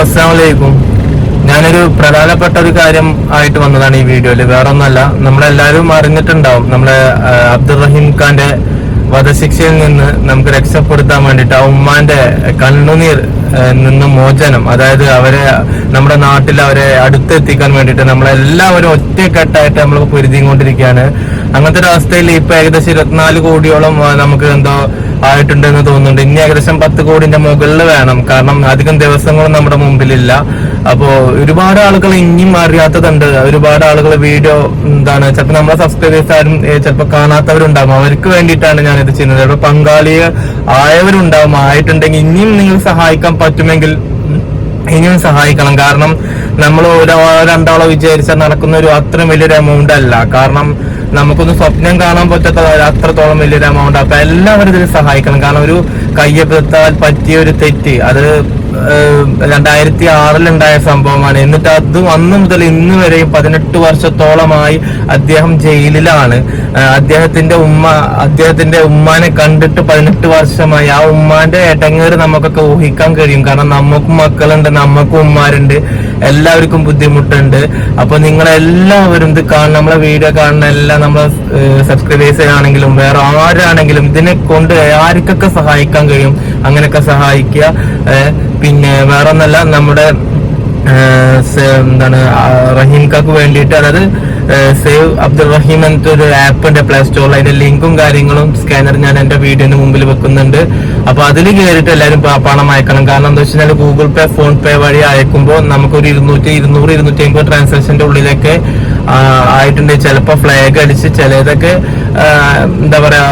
അസ്സാമലൈക്കും ഞാനൊരു പ്രധാനപ്പെട്ട ഒരു കാര്യം ആയിട്ട് വന്നതാണ് ഈ വീഡിയോയിൽ. വേറൊന്നല്ല നമ്മളെല്ലാവരും അറിഞ്ഞിട്ടുണ്ടാവും നമ്മളെ അബ്ദുറഹീം ഖാന്റെ വധശിക്ഷയിൽ നിന്ന് നമുക്ക് രക്ഷപ്പെടുത്താൻ വേണ്ടിട്ട് ആ ഉമ്മാന്റെ കണ്ണുനീർ നിന്ന് മോചനം അതായത് അവരെ നമ്മുടെ നാട്ടിൽ അവരെ അടുത്തെത്തിക്കാൻ വേണ്ടിട്ട് നമ്മളെല്ലാവരും ഒറ്റക്കെട്ടായിട്ട് നമ്മൾ പൊരുതിക്കൊണ്ടിരിക്കുകയാണ്. അങ്ങനത്തെ ഒരു അവസ്ഥയിൽ ഇപ്പൊ ഏകദേശം ഇരുപത്തിനാല് കോടിയോളം നമുക്ക് എന്തോ ആയിട്ടുണ്ടെന്ന് തോന്നുന്നുണ്ട്. ഇനി ഏകദേശം പത്ത് കോടിന്റെ മുകളിൽ വേണം. കാരണം അധികം ദിവസങ്ങളും നമ്മുടെ മുമ്പിലില്ല. അപ്പോ ഒരുപാട് ആളുകൾ ഇനിയും അറിയാത്തതുണ്ട്. ഒരുപാട് ആളുകൾ വീഡിയോ എന്താണ് ചിലപ്പോൾ നമ്മളെ സബ്സ്ക്രൈബേഴ്സ് ആരും ചിലപ്പോൾ കാണാത്തവരുണ്ടാകും. അവർക്ക് വേണ്ടിയിട്ടാണ് ഞാൻ ഇത് ചെയ്യുന്നത്. ചിലപ്പോൾ പങ്കാളി ആയവരുണ്ടാവും ആയിട്ടുണ്ടെങ്കിൽ ഇനിയും നിങ്ങൾ സഹായിക്കാൻ പറ്റുമെങ്കിൽ ഇനിയും സഹായിക്കണം. കാരണം നമ്മൾ ഒരാളോ രണ്ടാളോ വിചാരിച്ചാൽ നടക്കുന്ന ഒരു അത്രയും വലിയൊരു എമൗണ്ട് അല്ല. കാരണം നമുക്കൊന്ന് സ്വപ്നം കാണാൻ പറ്റാത്ത അത്രത്തോളം വലിയൊരു എമൗണ്ട് അപ്പൊ എല്ലാവരും ഇതിൽ സഹായിക്കണം. കാരണം ഒരു കയ്യപ്പെത്താൽ പറ്റിയ ഒരു തെറ്റ് അത് രണ്ടായിരത്തി ആറിലുണ്ടായ സംഭവമാണ്. എന്നിട്ട് അത് അന്ന് മുതൽ ഇന്ന് വരെ പതിനെട്ട് വർഷത്തോളമായി അദ്ദേഹം ജയിലിലാണ്. അദ്ദേഹത്തിന്റെ ഉമ്മ അദ്ദേഹത്തിന്റെ ഉമ്മാനെ കണ്ടിട്ട് പതിനെട്ട് വർഷമായി. ആ ഉമ്മാന്റെ എടങ്ങേറ് നമുക്കൊക്കെ ഊഹിക്കാൻ കഴിയും. കാരണം നമുക്കും മക്കളുണ്ട് നമുക്കും ഉമ്മാരുണ്ട്. എല്ലാവർക്കും ബുദ്ധിമുട്ടുണ്ട്. അപ്പൊ നിങ്ങളെല്ലാവരും ഇത് കാണുന്ന നമ്മളെ വീഡിയോ കാണുന്ന എല്ലാ നമ്മളെ സബ്സ്ക്രൈബേഴ്സ് ആണെങ്കിലും വേറെ ആരാണെങ്കിലും ഇതിനെ കൊണ്ട് ആർക്കൊക്കെ സഹായിക്കാൻ കഴിയും? അങ്ങനെയൊക്കെ സഹായിക്കുക. പിന്നെ വേറെ ഒന്നല്ല നമ്മുടെ എന്താണ് ആ, റഹീം കാക്ക് വേണ്ടിയിട്ട് അതായത് സേവ് അബ്ദുൾ റഹീം എന്നൊരു ആപ്പ് ഉണ്ട് പ്ലേ സ്റ്റോറിൽ അതിന്റെ ലിങ്കും കാര്യങ്ങളും സ്കാനർ ഞാൻ എന്റെ വീഡിയോന് മുമ്പിൽ വെക്കുന്നുണ്ട്. അപ്പൊ അതിൽ കയറിയിട്ട് എല്ലാവരും പണം അയക്കണം. കാരണം എന്താ വെച്ചാൽ ഗൂഗിൾ പേ ഫോൺ പേ വഴി അയക്കുമ്പോൾ നമുക്കൊരു ഇരുന്നൂറ്റി ഇരുന്നൂറ് ഇരുന്നൂറ്റി അമ്പത് ട്രാൻസാക്ഷന്റെ ഉള്ളിലൊക്കെ ആയിട്ടുണ്ട്. ചിലപ്പോൾ ഫ്ലാഗ് അടിച്ച് ചിലതൊക്കെ എന്താ പറയാ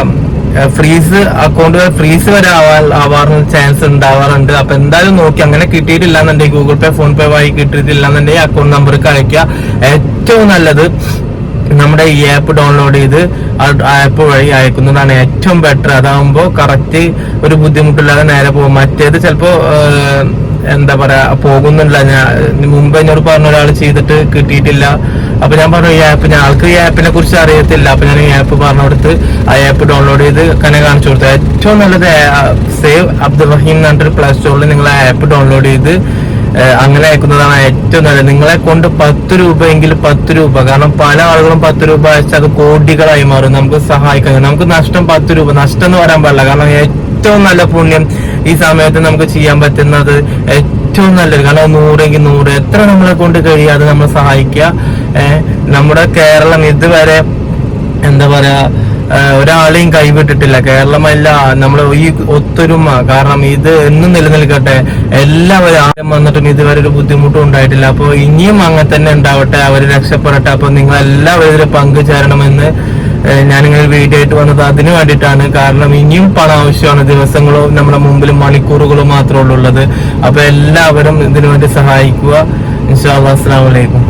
ഫ്രീസ് അക്കൗണ്ട് ഫ്രീസ് വരെ ആവാൻ ആവാറുള്ള ചാൻസ് ഉണ്ടാവാറുണ്ട്. അപ്പൊ എന്തായാലും നോക്കി. അങ്ങനെ കിട്ടിയിട്ടില്ല എന്നുണ്ടെങ്കിൽ ഗൂഗിൾ പേ ഫോൺ പേ വഴി കിട്ടിയിട്ടില്ല എന്നുണ്ടെങ്കിൽ അക്കൗണ്ട് നമ്പർക്ക് അയക്കുക ഏറ്റവും നല്ലത്. നമ്മുടെ ഈ ആപ്പ് ഡൗൺലോഡ് ചെയ്ത് ആപ്പ് വഴി അയക്കുന്നതാണ് ഏറ്റവും ബെറ്റർ അതാകുമ്പോൾ കറക്റ്റ് ഒരു ബുദ്ധിമുട്ടില്ലാതെ നേരെ പോകും. മറ്റേത് ചിലപ്പോ എന്താ പറയാ പോകുന്നില്ല. ഞാൻ മുമ്പ് എന്നോട് പറഞ്ഞ ഒരാൾ ചെയ്തിട്ട് കിട്ടിയിട്ടില്ല. അപ്പൊ ഞാൻ പറഞ്ഞു ഈ ആപ്പ് ഞങ്ങൾക്ക് ഈ ആപ്പിനെ കുറിച്ച് അറിയത്തില്ല. അപ്പൊ ഞാൻ ഈ ആപ്പ് പറഞ്ഞു കൊടുത്ത് ആ ആപ്പ് ഡൗൺലോഡ് ചെയ്ത് കനെ കാണിച്ചു കൊടുത്തു. ഏറ്റവും നല്ലത് സേവ് അബ്ദുൾ റഹീം എന്ന് പറഞ്ഞിട്ട് പ്ലേ സ്റ്റോറിൽ നിങ്ങൾ ആ ആപ്പ് ഡൗൺലോഡ് ചെയ്ത് അങ്ങനെ അയക്കുന്നതാണ് ഏറ്റവും നല്ലത്. നിങ്ങളെ കൊണ്ട് പത്ത് രൂപയെങ്കിൽ പത്ത് രൂപ കാരണം പല ആളുകളും പത്ത് രൂപ അയച്ചാൽ അത് കോടികളായി മാറും. നമുക്ക് സഹായിക്കാൻ നമുക്ക് നഷ്ടം പത്ത് രൂപ നഷ്ടം എന്ന് പറയാൻ പാടില്ല. കാരണം ഏറ്റവും നല്ല പുണ്യം ഈ സമയത്ത് നമുക്ക് ചെയ്യാൻ പറ്റുന്നത് ഏറ്റവും നല്ലത്. കാരണം നൂറെങ്കിൽ നൂറ്. എത്ര നമ്മളെ കൊണ്ട് കഴിയാതെ നമ്മൾ സഹായിക്കുക? നമ്മുടെ കേരളം ഇതുവരെ എന്താ പറയാ ഒരാളെയും കൈവിട്ടിട്ടില്ല. കേരളമല്ല നമ്മൾ ഈ ഒത്തൊരുമ കാരണം ഇത് എന്നും നിലനിൽക്കട്ടെ എല്ലാവരും ആരും വന്നിട്ടും ഇതുവരെ ഒരു ബുദ്ധിമുട്ടും ഉണ്ടായിട്ടില്ല. അപ്പോൾ ഇനിയും അങ്ങനെ തന്നെ ഉണ്ടാവട്ടെ അവർ രക്ഷപ്പെടട്ടെ. അപ്പോൾ നിങ്ങൾ എല്ലാവരും ഇതിൽ പങ്കുചേരണമെന്ന് ഞാനിങ്ങനെ വീഡിയോ ആയിട്ട് വന്നത് അതിനു വേണ്ടിയിട്ടാണ്. കാരണം ഇനിയും പണം ആവശ്യമാണ്. ദിവസങ്ങളോ നമ്മുടെ മുമ്പിൽ മണിക്കൂറുകളോ മാത്രമേ ഉള്ളൂ അപ്പൊ എല്ലാവരും ഇതിനു വേണ്ടി സഹായിക്കുക. ഇൻഷാ അസ്സാം വലൈക്കും